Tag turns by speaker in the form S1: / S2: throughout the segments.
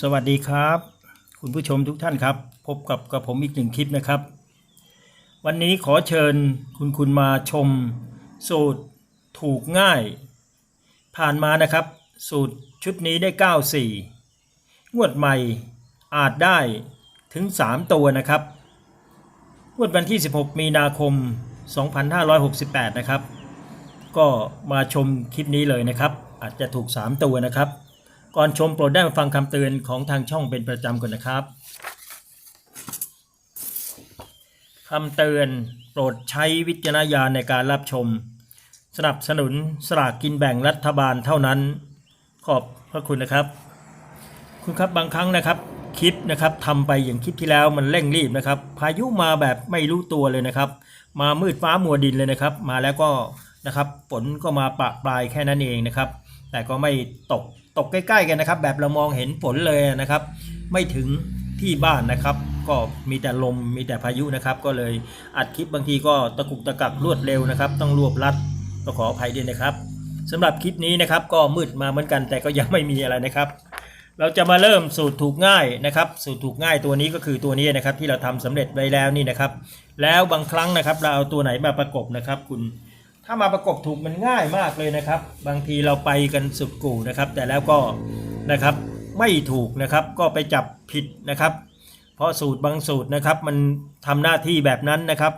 S1: สวัสดีครับ คุณผู้ชมทุกท่านครับ พบกับกับผมอีกหนึ่งคลิปนะครับ วันนี้ขอเชิญคุณคุณมาชม สูตรถูกง่าย ผ่านมานะครับ สูตรชุดนี้ได้ 94 งวดใหม่อาจได้ถึง 3 ตัวนะครับ งวดวันที่ 16 มีนาคม 2568 นะครับ ก็มาชมคลิปนี้เลยนะครับ อาจจะถูก 3 ตัวนะครับ ก่อนชมโปรดได้มาฟังคำเตือนของทางช่องเป็นประจำก่อนนะครับคำเตือนโปรดใช้วิจารณญาณในการรับชม สนับสนุนสลากกินแบ่งรัฐบาลเท่านั้น ขอบพระคุณนะครับ คุณครับบางครั้งนะครับคลิปนะครับทำไปอย่างคลิปที่แล้วมันเร่งรีบนะครับ พายุมาแบบไม่รู้ตัวเลยนะครับ มามืดฟ้ามัวดินเลยนะครับ มาแล้วก็นะครับฝนก็มาปะปลายแค่นั้นเองนะครับ แต่ก็ไม่ตก ตกใกล้ๆกันนะครับ แบบเรามองเห็นฝนเลยนะครับ ไม่ถึงที่บ้านนะครับ ก็มีแต่ลมมีแต่พายุนะครับ ก็เลยอัดคลิปบางทีก็ตะกุกตะกักรวดเร็วนะครับ ต้องรวบรัดก็ขออภัยด้วยนะครับสำหรับคลิปนี้นะครับ ก็มืดมาเหมือนกันแต่ก็ยังไม่มีอะไรนะครับ เราจะมาเริ่มสูตรถูกง่ายนะครับ สูตรถูกง่ายตัวนี้ก็คือตัวนี้นะครับ ที่เราทำสำเร็จไว้แล้วนี่นะครับ แล้วบางครั้งนะครับ เราเอาตัวไหนมาประกบนะครับ คุณ ถ้ามาประกบถูกมันง่ายมากเลยนะครับ บางทีเราไปกันสุดกู่นะครับ แต่แล้วก็นะครับไม่ถูกนะครับก็ไปจับผิดนะครับ เพราะสูตรบางสูตรนะครับ มันทำหน้าที่แบบนั้นนะครับ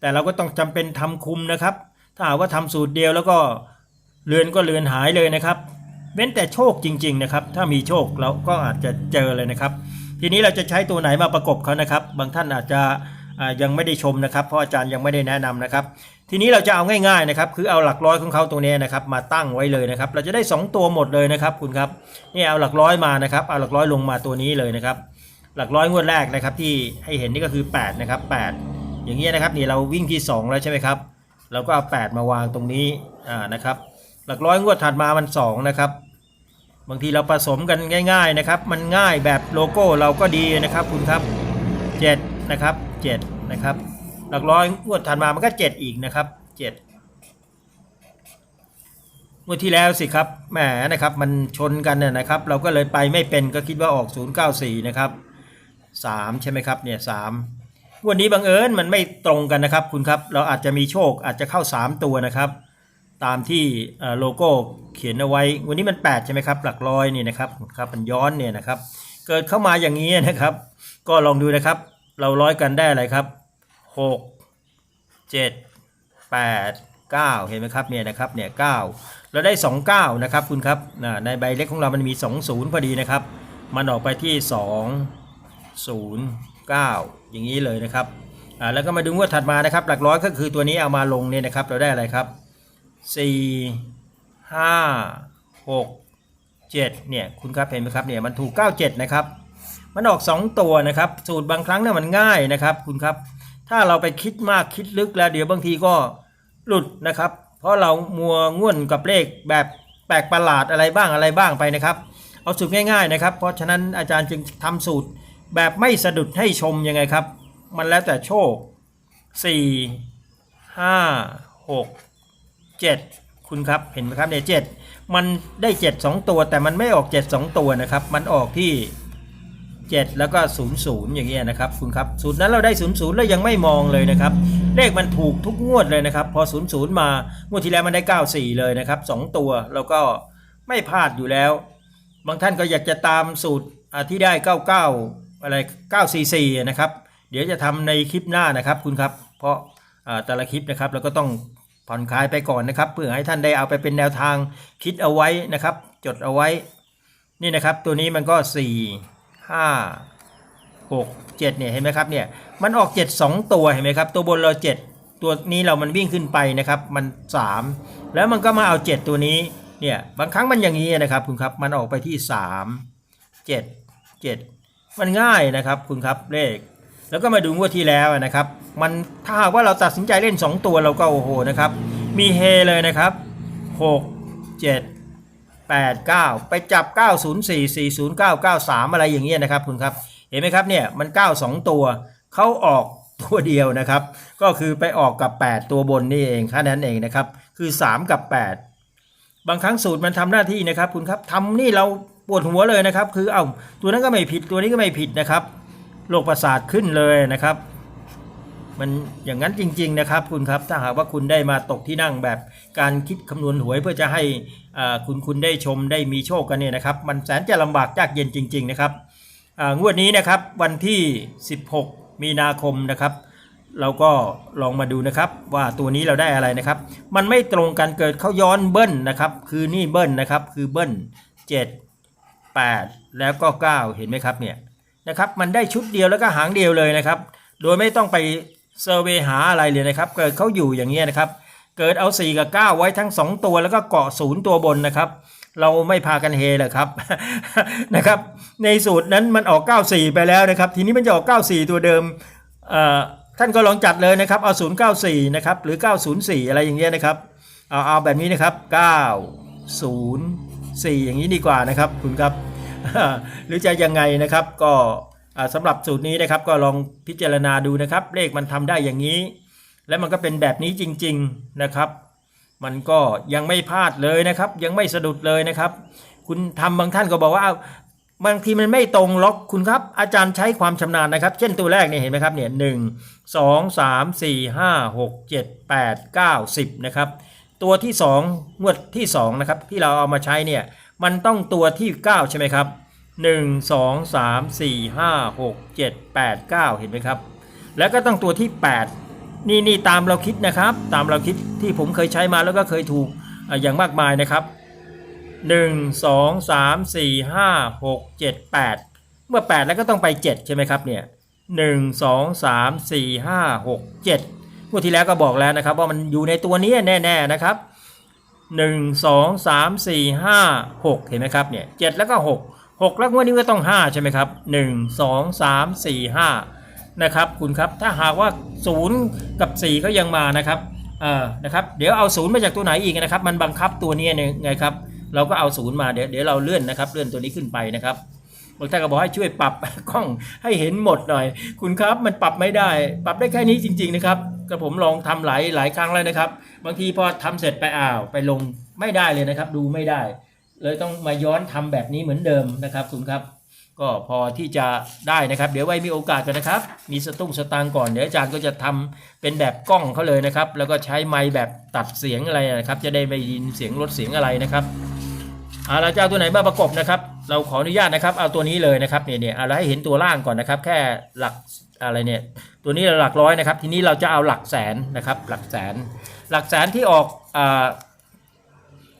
S1: แต่เราก็ต้องจำเป็นทำคุมนะครับ ถ้าหากว่าทำสูตรเดียวแล้วก็เรือนก็เรือนหายเลยนะครับ เว้นแต่โชคจริง ๆ นะครับ ถ้ามีโชคเราก็อาจจะเจอเลยนะครับ ทีนี้เราจะใช้ตัวไหนมาประกบเขานะครับ บางท่านอาจจะยังไม่ได้ชมนะครับ เพราะอาจารย์ยังไม่ได้แนะนำนะครับ ทีนี้เราจะเอาง่ายๆนะครับคือเอาหลักร้อยของเขาตรงนี้นะครับมาตั้งไว้เลยนะครับเราจะได้ 2 ตัวหมดเลยนะครับคุณครับนี่เอาหลักร้อยมานะครับเอาหลักร้อยลงมาตัวนี้เลยนะครับหลักร้อยงวดแรกนะครับที่ให้เห็นนี่ก็คือ8นะครับ8 อย่างเงี้ยนะครับนี่เราวิ่งที่ 2 แล้วใช่ไหมครับเราก็เอา8มาวางตรงนี้อ่านะครับหลักร้อยงวดถัดมามัน2นะครับบางทีเราผสมกันง่าย ๆนะครับ มันง่ายแบบโลโก้เราก็ดีนะครับคุณครับ 7 นะครับ 7 นะครับ หลักร้อยงวดถัดมามันก็7อีกนะครับ7งวดที่แล้วสิครับแหมนะครับมันชนกันน่ะนะครับ เราก็เลยไปไม่เป็นก็คิดว่าออก 094 นะครับ3ใช่ไหมครับเนี่ย3วันนี้บังเอิญมันไม่ตรงกันนะครับคุณครับเราอาจจะมีโชคอาจจะเข้า 3 ตัวนะครับ ตามที่โลโก้เขียนเอาไว้ วันนี้มัน 8 ใช่ไหมครับ หลักร้อยนี่นะครับครับมันย้อนเนี่ยนะครับ เกิดเข้ามาอย่างนี้นะครับ ก็ลองดูนะครับ เราร้อยกันได้อะไรครับ 6 7 8 9เห็นไหมครับเนี่ยนะครับเนี่ย9เราได้2 9นะครับคุณครับในใบเล็กของเรามันมี2 0พอดีนะครับ มันออกไปที่2 0 9อย่างนี้เลยนะครับอ่าแล้วก็มาดูงวดถัดมานะครับ หลักร้อยก็คือตัวนี้เอามาลงเนี่ยนะครับ เราได้อะไรครับสี่ห้าหกเจ็ดเนี่ยคุณครับเห็นไหมครับเนี่ยมันถูกเก้าเจ็ดนะครับ มันออกสองตัวนะครับ สูตรบางครั้งเนี่ยมันง่ายนะครับ คุณครับ ถ้าเราไปคิดมากคิดลึกแล้วเดี๋ยวบางทีก็หลุดนะครับ เพราะเรามัวง่วนกับเลขแบบแปลกประหลาดอะไรบ้างอะไรบ้างไปนะครับ เอาสูตรง่ายๆนะครับ เพราะฉะนั้นอาจารย์จึงทำสูตรแบบไม่สะดุดให้ชมยังไงครับ มันแล้วแต่โชคสี่ห้าหกเจ็ดคุณครับเห็นไหมครับเนี่ยเจ็ดมันได้เจ็ดสองตัวแต่มันไม่ออกเจ็ดสองตัวนะครับ มันออกที่ เจ็ดแล้วก็ศูนย์ศูนย์อย่างเงี้ยนะครับคุณครับสูตรนั้นเราได้ศูนย์ศูนย์แล้วยังไม่มองเลยนะครับ เลขมันถูกทุกงวดเลยนะครับ พอศูนย์ศูนย์มางวดที่แล้วมันได้เก้าสี่เลยนะครับสองตัวแล้วก็ไม่พลาดอยู่แล้ว บางท่านก็อยากจะตามสูตรที่ได้เก้าเก้าอะไรเก้าสี่สี่นะครับ เดี๋ยวจะทำในคลิปหน้านะครับคุณครับ เพราะแต่ละคลิปนะครับเราก็ต้องผ่อนคลายไปก่อนนะครับ เพื่อให้ท่านได้เอาไปเป็นแนวทางคิดเอาไว้นะครับ จดเอาไว้ นี่นะครับ ตัวนี้มันก็ 4 5 6 7เนี่ยเห็นไหมครับเนี่ยมันออก7 2ตัวเห็นไหมครับตัวบนเรา7ตัวนี้เรามันวิ่งขึ้นไปนะครับมัน3แล้วมันก็มาเอา7ตัวนี้เนี่ยบางครั้งมันอย่างนี้นะครับคุณครับมันออกไปที่3 7 7มันง่ายนะครับคุณครับเลข แล้วก็มาดูงวดที่แล้วนะครับ มันถ้าหากว่าเราตัดสินใจเล่น 2 ตัวเราก็โอ้โหนะครับ มีเฮเลยนะครับ 6 7 8 9 ไปจับ 904 409 93 อะไรอย่างเงี้ยนะครับคุณครับ เห็นไหมครับเนี่ยมัน 9 2 ตัวเขาออกตัวเดียวนะครับ ก็คือไปออกกับ 8 ตัวบนนี่เองแค่นั้นเองนะครับ คือ 3 กับ 8 บางครั้งสูตรมันทำหน้าที่นะครับ คุณครับทำนี่เราปวดหัวเลยนะครับ คือเอาตัวนั้นก็ไม่ผิดตัวนี้ก็ไม่ผิดนะครับโรคประสาทขึ้นเลยนะครับ มันอย่างนั้นจริง ๆ นะครับคุณครับถ้าหากว่าคุณได้มาตกที่นั่งแบบการคิดคำนวณหวยเพื่อจะให้คุณคุณได้ชมได้มีโชคกันเนี่ยนะครับ มันแสนจะลำบากยากเย็นจริง ๆ นะครับงวดนี้นะครับวันที่ 16 มีนาคมนะครับ เราก็ลองมาดูนะครับว่าตัวนี้เราได้อะไรนะครับ มันไม่ตรงกันเกิดเขาย้อนเบิ้ลนะครับ คือนี่เบิ้ลนะครับคือเบิ้ล7 8 แล้วก็ 9 เห็นไหมครับเนี่ยนะครับมันได้ชุดเดียวแล้วก็หางเดียวเลยนะครับ โดยไม่ต้องไป เซอร์เวหาอะไรเลยนะครับเกิดเขาอยู่อย่างเงี้ยนะครับ เกิดเอา 4 กับ 9 ไว้ทั้ง 2 ตัวแล้วก็เกาะศูนย์ตัวบนนะครับ เราไม่พากันเฮเลยครับนะครับ ในสูตรนั้นมันออก 94 ไปแล้วนะครับ ทีนี้มันจะออก 94 ตัวเดิมท่านก็ลองจัดเลยนะครับ เอา 094 นะครับ หรือ 904 อะไรอย่างเงี้ยนะครับ เอาเอาแบบนี้นะครับ 904 อย่างนี้ดีกว่านะครับ คุณครับ หรือจะยังไงนะครับก็ สำหรับสูตรนี้นะครับก็ลองพิจารณาดูนะครับ เลขมันทำได้อย่างนี้ และมันก็เป็นแบบนี้จริง ๆนะครับ มันก็ยังไม่พลาดเลยนะครับ ยังไม่สะดุดเลยนะครับ คุณทำบางท่านก็บอกว่าบางทีมันไม่ตรงล็อกคุณครับ อาจารย์ใช้ความชำนาญนะครับ เช่นตัวแรกเนี่ยเห็นไหมครับเนี่ยหนึ่งสองสามสี่ห้าหกเจ็ดแปดเก้าสิบนะครับ ตัวที่สองงวดที่สองนะครับที่เราเอามาใช้เนี่ยมันต้องตัวที่เก้าใช่ไหมครับ หนึ่งสองสามสี่ห้าหกเจ็ดแปดเก้าเห็นไหมครับ แล้วก็ต้องตัวที่ 8 นี่นี่ตามเราคิดนะครับ ตามเราคิดที่ผมเคยใช้มาแล้วก็เคยถูกอะอย่างมากมายนะครับ 1 2 3 4 5 6 7 8 เมื่อ 8 แล้วก็ต้องไป 7 ใช่ไหมครับเนี่ย1 2 3 4 5 6 7งวดที่แล้วก็บอกแล้วนะครับ ว่ามันอยู่ในตัวนี้แน่ๆนะครับ 1 2 3 4 5 6 เห็นไหมครับเนี่ย7แล้วก็ 6 6 แล้วงวดนี้ก็ต้อง 5 ใช่ไหมครับ 1 2 3 4 5 นะครับ คุณครับถ้าหากว่า 0 กับ 4 ก็ยังมานะครับเอ่านะครับเดี๋ยวเอา 0 มาจากตัวไหนอีกนะครับ มันบังคับตัวนี้ไงครับ เราก็เอา 0 มาเดี๋ยวเดี๋ยวเราเลื่อนนะครับเลื่อนตัวนี้ขึ้นไปนะครับบางท่านก็บอกให้ช่วยปรับกล้องให้เห็นหมดหน่อย คุณครับมันปรับไม่ได้ ปรับได้แค่นี้จริง ๆ นะครับก็ผมลองทำหลายหลายครั้งแล้วนะครับ บางทีพอทำเสร็จไปอ้าว ไปลงไม่ได้เลยนะครับ ดูไม่ได้ เลยต้องมาย้อนทำแบบนี้เหมือนเดิมนะครับคุณครับ ก็พอที่จะได้นะครับ เดี๋ยวไว้มีโอกาสกันนะครับ มีสตุ้งสตางก่อนเดี๋ยวอาจารย์ก็จะทำเป็นแบบกล้องเขาเลยนะครับ แล้วก็ใช้ไมค์แบบตัดเสียงอะไรนะครับ จะได้ไม่ยินเสียงลดเสียงอะไรนะครับเอาเราจะเอาตัวไหนมาประกบนะครับ เราขออนุญาตนะครับ เอาตัวนี้เลยนะครับเนี่ยเนี่ยเอาเราให้เห็นตัวล่างก่อนนะครับ แค่หลักอะไรเนี่ยตัวนี้หลักร้อยนะครับ ทีนี้เราจะเอาหลักแสนนะครับ หลักแสน หลักแสนที่ออกอ่า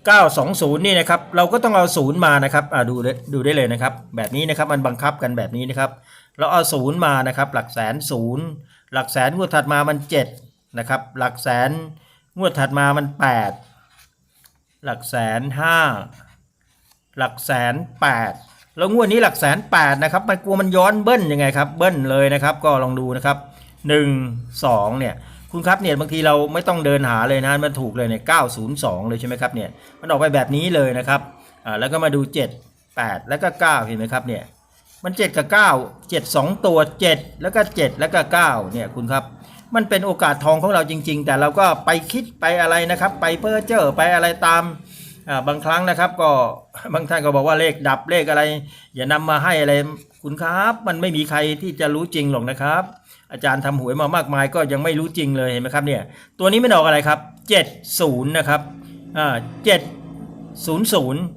S1: 920 นี่นะครับ เราก็ต้องเอาศูนย์มานะครับอ่าดูได้ดูได้เลยนะครับ แบบนี้นะครับมันบังคับกันแบบนี้นะครับ เราเอาศูนย์มานะครับ หลักแสนศูนย์หลักแสนงวดถัดมามัน 7 นะครับ หลักแสนงวดถัดมามัน 8 หลักแสน5หลักแสน8แล้วงวดนี้หลักแสน8นะครับ มันกลัวมันย้อนเบิ้ลยังไงครับ เบิ้ลเลยนะครับ ก็ลองดูนะครับ1 2เนี่ย คุณครับเนี่ยบางทีเราไม่ต้องเดินหาเลยนะมันถูกเลยเนี่ย902 เลยใช่ไหมครับเนี่ยมันออกไปแบบนี้เลยนะครับอ่าแล้วก็มาดู 7 8 แล้วก็ 9 เห็นไหมครับเนี่ยมัน 7 กับ 9 7 2 ตัว 7 แล้วก็ 7 แล้วก็9เนี่ยคุณครับมันเป็นโอกาสทองของเราจริง ๆ แต่เราก็ไปคิดไปอะไรนะครับ ไปเพ้อเจ้อไปอะไรตาม บางครั้งนะครับก็บางท่านก็บอกว่าเลขดับเลขอะไร อย่านำมาให้อะไรคุณครับ มันไม่มีใครที่จะรู้จริงหรอกนะครับ อาจารย์ทำหวยมามากมายก็ยังไม่รู้จริงเลยเห็นไหมครับเนี่ยตัวนี้ไม่ออกอะไรครับ70นะครับอ่า700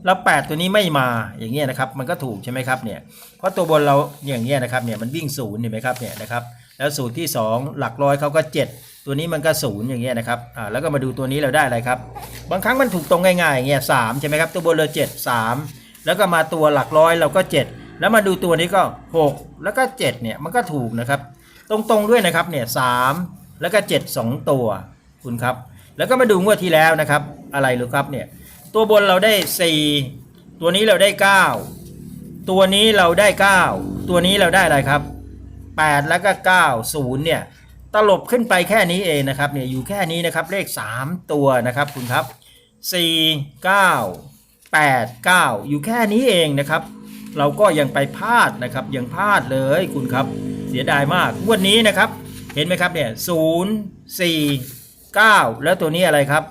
S1: แล้ว8ตัวนี้ไม่มาอย่างเงี้ยนะครับมันก็ถูกใช่ไหมครับเนี่ยเพราะตัวบนเราอย่างเงี้ยนะครับเนี่ยมันวิ่งศูนย์เห็นไหมครับเนี่ยนะครับ แล้วสูตรที่ 2 หลักร้อยเขาก็ 7 ตัวนี้มันก็ศูนย์อย่างเงี้ยนะครับอ่าแล้วก็มาดูตัวนี้เราได้อะไรครับ บางครั้งมันถูกตรงง่ายๆอย่างเงี้ยสามใช่ไหมครับตัวบนเราเจ็ดสามแล้วก็มาตัวหลักร้อยเราก็ 7 แล้วมาดูตัวนี้ก็ 6 แล้วก็ 7 เนี่ยมันก็ถูกนะครับ ตรงๆด้วยนะครับเนี่ยสามแล้วก็เจ็ดสองตัวคุณครับ แล้วก็มาดูงวดที่แล้วนะครับ อะไรหรือครับเนี่ยตัวบนเราได้สี่ตัวนี้เราได้เก้าตัวนี้เราได้เก้าตัวนี้เราได้อะไรครับ แปดแล้วก็เก้าศูนย์เนี่ยตลบขึ้นไปแค่นี้เองนะครับเนี่ยอยู่แค่นี้นะครับเลขสามตัวนะครับคุณครับสี่เก้าแปดเก้าอยู่แค่นี้เองนะครับ เราก็ยังไปพลาดนะครับยังพลาดเลยคุณครับเสียดายมากงวดนี้นะครับเห็นไหมครับเนี่ยศูนย์สี่เก้าแล้วตัวนี้อะไรครับ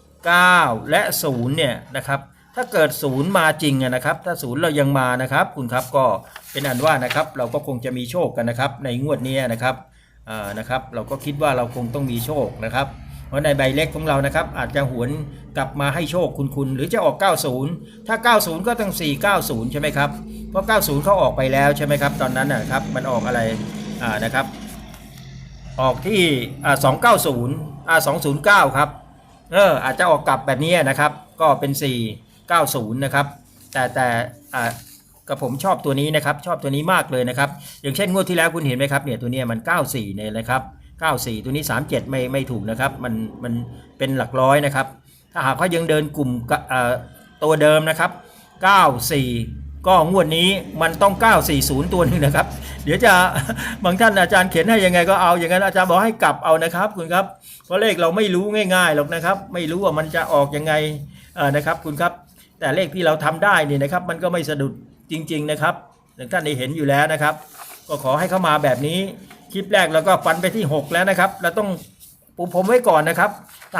S1: 9 และ 0 เนี่ยนะครับ ถ้าเกิดศูนย์มาจริงนะครับ ถ้าศูนย์เรายังมานะครับ คุณครับก็เป็นอันว่านะครับ เราก็คงจะมีโชคกันนะครับ ในงวดนี้นะครับนะครับ เราก็คิดว่าเราคงต้องมีโชคนะครับ เพราะในใบเล็กของเรานะครับ อาจจะหวนกลับมาให้โชคคุณคุณหรือจะออก 90 ถ้า 90 ก็ต้อง 490 ใช่ไหมครับ เพราะ 90 เขาออกไปแล้วใช่ไหมครับ ตอนนั้นนะครับมันออกอะไรนะครับ ออกที่อ่า290อ่า209 ครับเอออาจจะออกกลับแบบนี้นะครับ ก็เป็น 90 นะครับ แต่แต่กับผมชอบตัวนี้นะครับ ชอบตัวนี้มากเลยนะครับ อย่างเช่นงวดที่แล้วคุณเห็นไหมครับเนี่ยตัวนี้มัน 94เนี่ยนะครับ 94 ตัวนี้ 37 ไม่ไม่ถูกนะครับ มันมันเป็นหลักร้อยนะครับ ถ้าหากเขายังเดินกลุ่มตัวเดิมนะครับ 94 ก็งวดนี้มันต้อง 940 ตัวหนึงนะครับ เดี๋ยวจะบางท่านอาจารย์เขียนให้ยังไงก็เอาอย่างนั้นอาจารย์บอกให้กลับเอานะครับคุณครับเพราะเลขเราไม่รู้ง่ายๆหรอกนะครับ ไม่รู้ว่ามันจะออกยังไงนะครับคุณครับ แต่เลขที่เราทำได้นี่นะครับ มันก็ไม่สะดุดจริง ๆนะครับท่านได้เห็นอยู่แล้วนะครับ ก็ขอให้เข้ามาแบบนี้คลิปแรกเราก็ฟันไปที่ 6 แล้วนะครับ เราต้องปูผมไว้ก่อนนะครับ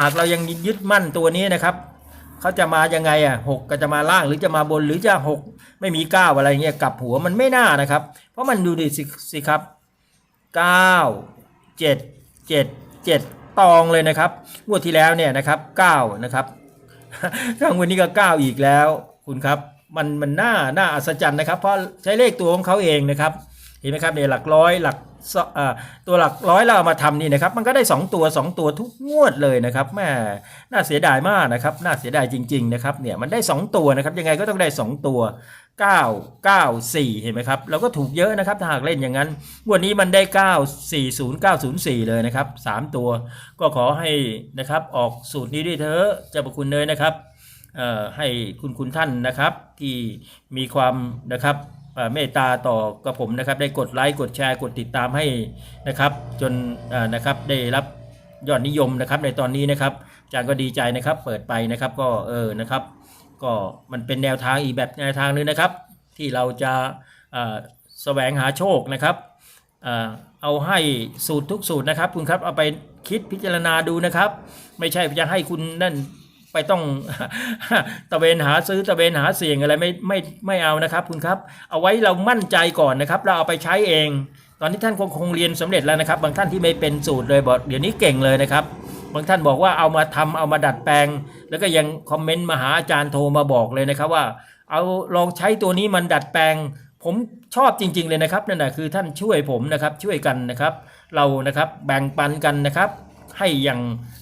S1: หากเรายังยึดมั่นตัวนี้นะครับเขาจะมายังไงอะหกก็จะมาล่างหรือจะมาบนหรือจะหกไม่มีเก้าอะไรเงี้ยกลับหัวมันไม่น่านะครับ เพราะมันดูดิสิสิครับเก้าเจ็ดเจ็ดเจ็ดตองเลยนะครับงวดที่แล้วเนี่ยนะครับเก้านะครับ ข้างวันนี้ก็เก้าอีกแล้ว คุณครับ มันมันน่าน่าอัศจรรย์นะครับ เพราะใช้เลขตัวของเขาเองนะครับเห็นไหมครับเนี่ยหลักร้อยหลักตัวหลักร้อยเราเอามาทำนี่นะครับ มันก็ได้ 2 ตัว 2 ตัวทุกงวดเลยนะครับแม่น่าเสียดายมากนะครับ น่าเสียดายจริง ๆ นะครับเนี่ยมันได้ 2 ตัวนะครับ ยังไงก็ต้องได้ 2 ตัว 9 9 4 เห็นไหมครับ เราก็ถูกเยอะนะครับ ถ้าหากเล่นอย่างนั้นวดนี้มันได้ 9 4 0 9 0 4 เลยนะครับ 3 ตัว ก็ขอให้นะครับออกสูตรนี้ด้วยเถอะเจ้าประคุณเลยนะครับให้คุณคุณท่านนะครับ ที่มีความนะครับเมตตาต่อกับผมนะครับ ได้กดไลค์กดแชร์กดติดตามให้นะครับ จนนะครับได้รับยอดนิยมนะครับในตอนนี้นะครับอาจารย์ก็ดีใจนะครับ เปิดไปนะครับก็เออนะครับ ก็มันเป็นแนวทางอีกแบบแนวทางหนึงนะครับ ที่เราจะแสวงหาโชคนะครับเอ่อเอาให้สูตรทุกสูตรนะครับ คุณครับเอาไปคิดพิจารณาดูนะครับ ไม่ใช่จะให้คุณนั่นไปต้องตะเวนหาซื้อตะเวนหาเสี่ยงอะไรไม่ไม่ไม่เอานะครับ คุณครับ เอาไว้เรามั่นใจก่อนนะครับ เราเอาไปใช้เอง ตอนนี้ท่านคงคงเรียนสำเร็จแล้วนะครับ บางท่านที่ไม่เป็นสูตรเลยบอกเดี๋ยวนี้เก่งเลยนะครับ บางท่านบอกว่าเอามาทำเอามาดัดแปลง แล้วก็ยังคอมเมนต์มาหาอาจารย์โทรมาบอกเลยนะครับว่า เอาลองใช้ตัวนี้มันดัดแปลง ผมชอบจริง ๆ เลยนะครับนั่นแหะคือท่านช่วยผมนะครับช่วยกันนะครับ เรานะครับแบ่งปันกันนะครับ ให้อย่าง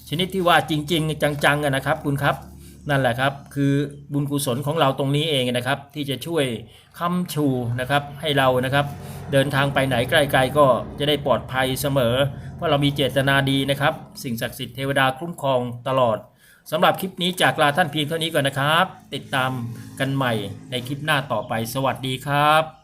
S1: ชนิดที่ว่าจริง ๆ จังๆนะครับ คุณครับนั่นแหละครับคือบุญกุศลของเราตรงนี้เองนะครับ ที่จะช่วยค้ำชูนะครับให้เรานะครับ เดินทางไปไหนไกล ๆ ก็จะได้ปลอดภัยเสมอ ว่าเรามีเจตนาดีนะครับ สิ่งศักดิ์สิทธิ์เทวดาคุ้มครองตลอดสำหรับคลิปนี้จากลาท่านเพียงเท่านี้ก่อนนะครับ ติดตามกันใหม่ในคลิปหน้าต่อไป สวัสดีครับ